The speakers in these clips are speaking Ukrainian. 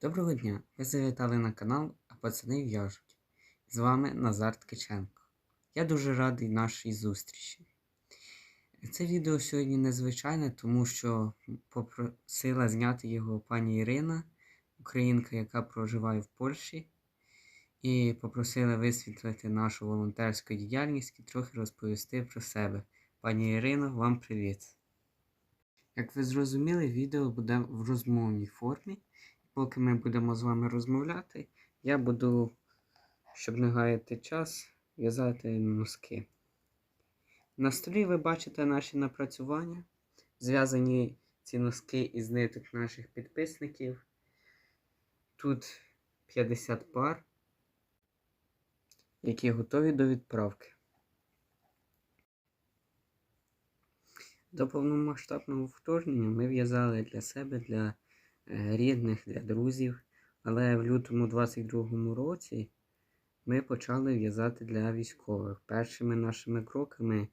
Доброго дня! Ви завітали на канал, а пацани в'яжуть. З вами Назар Ткаченко. Я дуже радий нашій зустрічі. Це відео сьогодні незвичайне, тому що попросила зняти його пані Ірина, українка, яка проживає в Польщі, і попросила висвітлити нашу волонтерську діяльність і трохи розповісти про себе. Пані Ірино, вам привіт! Як ви зрозуміли, відео буде в розмовній формі. Поки ми будемо з вами розмовляти, я буду, щоб не гаяти час, в'язати носки. На столі ви бачите наші напрацювання. Зв'язані ці носки із ниток наших підписників. Тут 50 пар, які готові до відправки. До повномасштабного вторгнення ми в'язали для себе, для рідних, для друзів. Але в лютому 22-му році ми почали в'язати для військових. Першими нашими кроками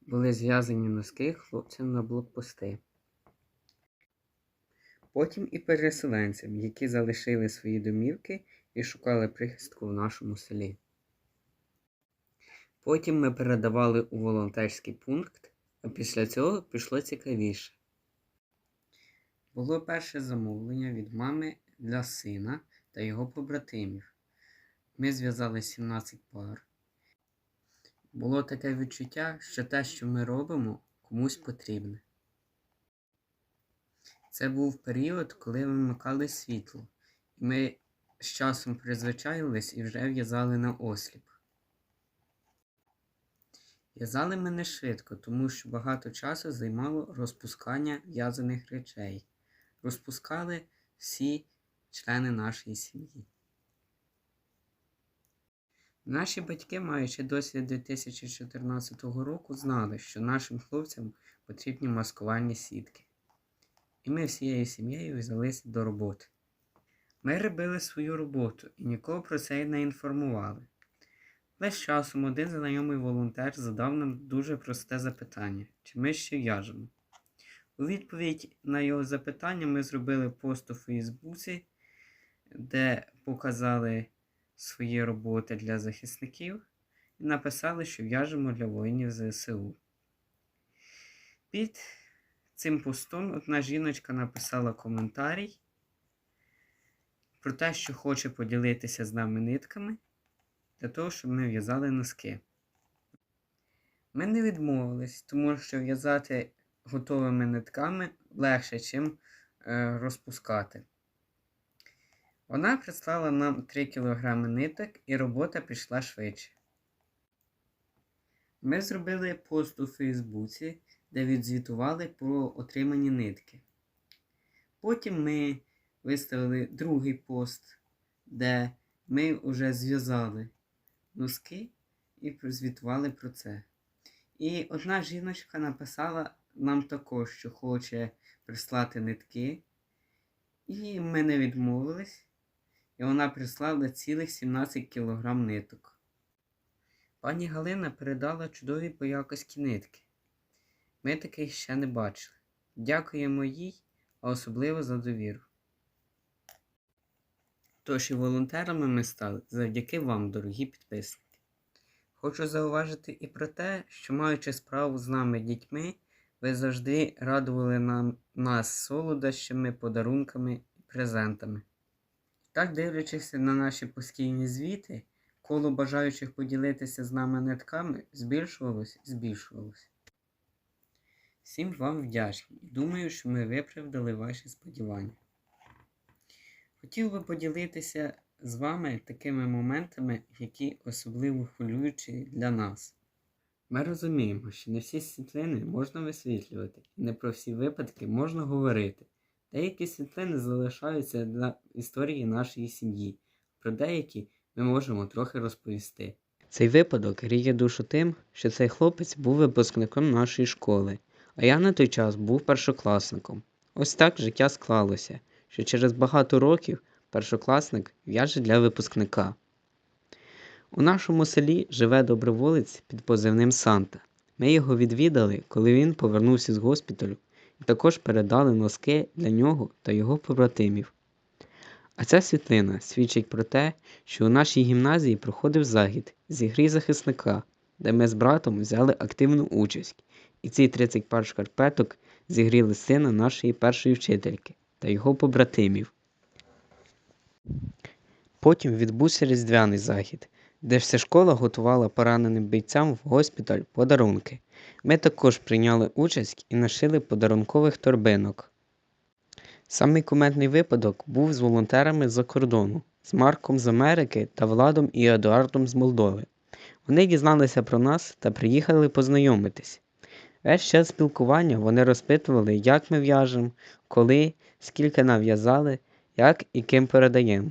були зв'язані носки хлопцям на блокпости. Потім і переселенцям, які залишили свої домівки і шукали прихистку в нашому селі. Потім ми передавали у волонтерський пункт, а після цього пішло цікавіше. Було перше замовлення від мами для сина та його побратимів. Ми зв'язали 17 пар. Було таке відчуття, що те, що ми робимо, комусь потрібне. Це був період, коли вимикали світло, і ми з часом призвичаїлись і вже в'язали на осліп. В'язали ми не швидко, тому що багато часу займало розпускання в'язаних речей. Розпускали всі члени нашої сім'ї. Наші батьки, маючи досвід 2014 року, знали, що нашим хлопцям потрібні маскувальні сітки. І ми всією сім'єю взялися до роботи. Ми робили свою роботу і нікого про це не інформували. Але з часом один знайомий волонтер задав нам дуже просте запитання, чи ми ще в'яжемо. У відповідь на його запитання ми зробили пост у Фейсбуці, де показали свої роботи для захисників і написали, що в'яжемо для воїнів ЗСУ. Під цим постом одна жіночка написала коментарій про те, що хоче поділитися з нами нитками для того, щоб ми в'язали носки. Ми не відмовились, тому що в'язати готовими нитками легше, чим е, розпускати. Вона прислала нам 3 кг ниток і робота пішла швидше. Ми зробили пост у Фейсбуці, де відзвітували про отримані нитки. Потім ми виставили другий пост, де ми вже зв'язали носки і звітували про це. І одна жіночка написала нам також, що хоче прислати нитки. І ми не відмовились. І вона прислала цілих 17 кг ниток. Пані Галина передала чудові по якості нитки. Ми таких ще не бачили. Дякуємо їй, а особливо за довіру. Тож і волонтерами ми стали завдяки вам, дорогі підписники. Хочу зауважити і про те, що маючи справу з нами дітьми, ви завжди радували нам, нас солодощами, подарунками і презентами. Так, дивлячись на наші постійні звіти, коло бажаючих поділитися з нами нитками збільшувалось і збільшувалось. Всім вам вдячні думаю, що ми виправдали ваші сподівання. Хотів би поділитися з вами такими моментами, які особливо хвилюючі для нас. Ми розуміємо, що не всі світлини можна висвітлювати, і не про всі випадки можна говорити. Деякі світлини залишаються для історії нашої сім'ї, про деякі ми можемо трохи розповісти. Цей випадок гріє душу тим, що цей хлопець був випускником нашої школи, а я на той час був першокласником. Ось так життя склалося, що через багато років першокласник в'яже для випускника. У нашому селі живе доброволець під позивним Санта. Ми його відвідали, коли він повернувся з госпіталю, і також передали носки для нього та його побратимів. А ця світлина свідчить про те, що у нашій гімназії проходив захід зі гри захисника, де ми з братом взяли активну участь, і ці 30 пар шкарпеток зігріли сина нашої першої вчительки та його побратимів. Потім відбувся різдвяний захід, де вся школа готувала пораненим бійцям в госпіталь подарунки. Ми також прийняли участь і нашили подарункових торбинок. Самий кумедний випадок був з волонтерами з-за кордону, з Марком з Америки та Владом і Едуардом з Молдови. Вони дізналися про нас та приїхали познайомитись. Весь час спілкування вони розпитували, як ми в'яжемо, коли, скільки нав'язали, як і ким передаємо.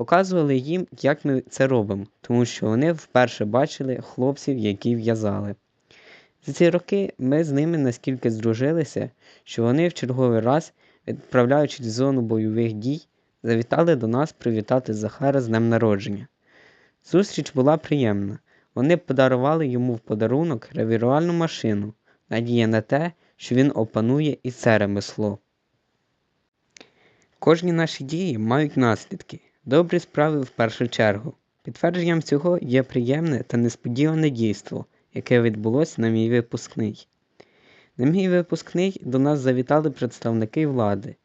Показували їм, як ми це робимо, тому що вони вперше бачили хлопців, які в'язали. За ці роки ми з ними наскільки здружилися, що вони в черговий раз, відправляючись в зону бойових дій, завітали до нас привітати Захара з днем народження. Зустріч була приємна. Вони подарували йому в подарунок гравірувальну машину, надія на те, що він опанує і це ремесло. Кожні наші дії мають наслідки, добрі справи в першу чергу. Підтвердженням цього є приємне та несподіване дійство, яке відбулося на мій випускний. На мій випускний до нас завітали представники влади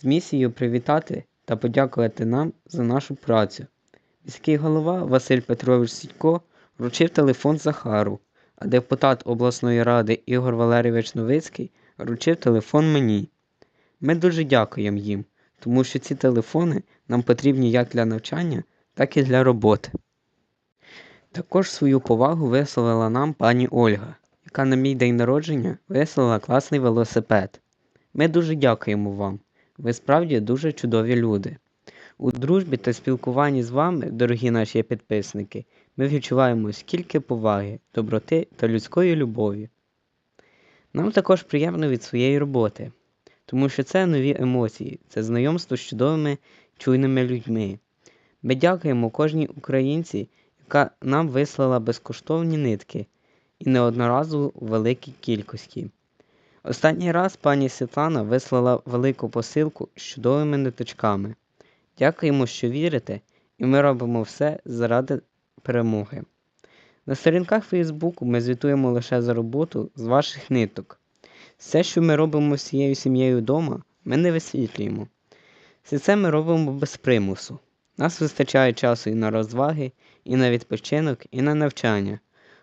з місією привітати та подякувати нам за нашу працю. Міський голова Василь Петрович Сідько вручив телефон Захару, а депутат обласної ради Ігор Валерійович Новицький вручив телефон мені. Ми дуже дякуємо їм, тому що ці телефони нам потрібні як для навчання, так і для роботи. Також свою повагу висловила нам пані Ольга, яка на мій день народження вислала класний велосипед. Ми дуже дякуємо вам. Ви справді дуже чудові люди. У дружбі та спілкуванні з вами, дорогі наші підписники, ми відчуваємо скільки поваги, доброти та людської любові. Нам також приємно від своєї роботи, тому що це нові емоції, це знайомство з чудовими чуйними людьми. Ми дякуємо кожній українці, яка нам вислала безкоштовні нитки і неодноразово великій кількості. Останній раз пані Світлана вислала велику посилку з чудовими ниточками. Дякуємо, що вірите, і ми робимо все заради перемоги. На сторінках Фейсбуку ми звітуємо лише за роботу з ваших ниток. Все, що ми робимо з цією сім'єю вдома, ми не висвітлюємо. Все це ми робимо без примусу. Нас вистачає часу і на розваги, і на відпочинок, і на навчання.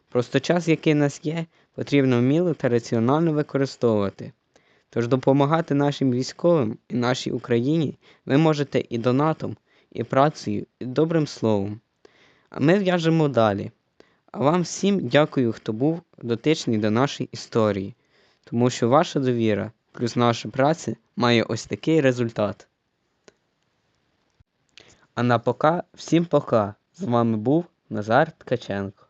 Просто час, який нас є, потрібно вміло та раціонально використовувати. Тож допомагати нашим військовим і нашій Україні ви можете і донатом, і працею, і добрим словом. А ми в'яжемо далі. А вам всім дякую, хто був дотичний до нашої історії, тому що ваша довіра плюс наша праця має ось такий результат. А на пока всім пока. З вами був Назар Ткаченко.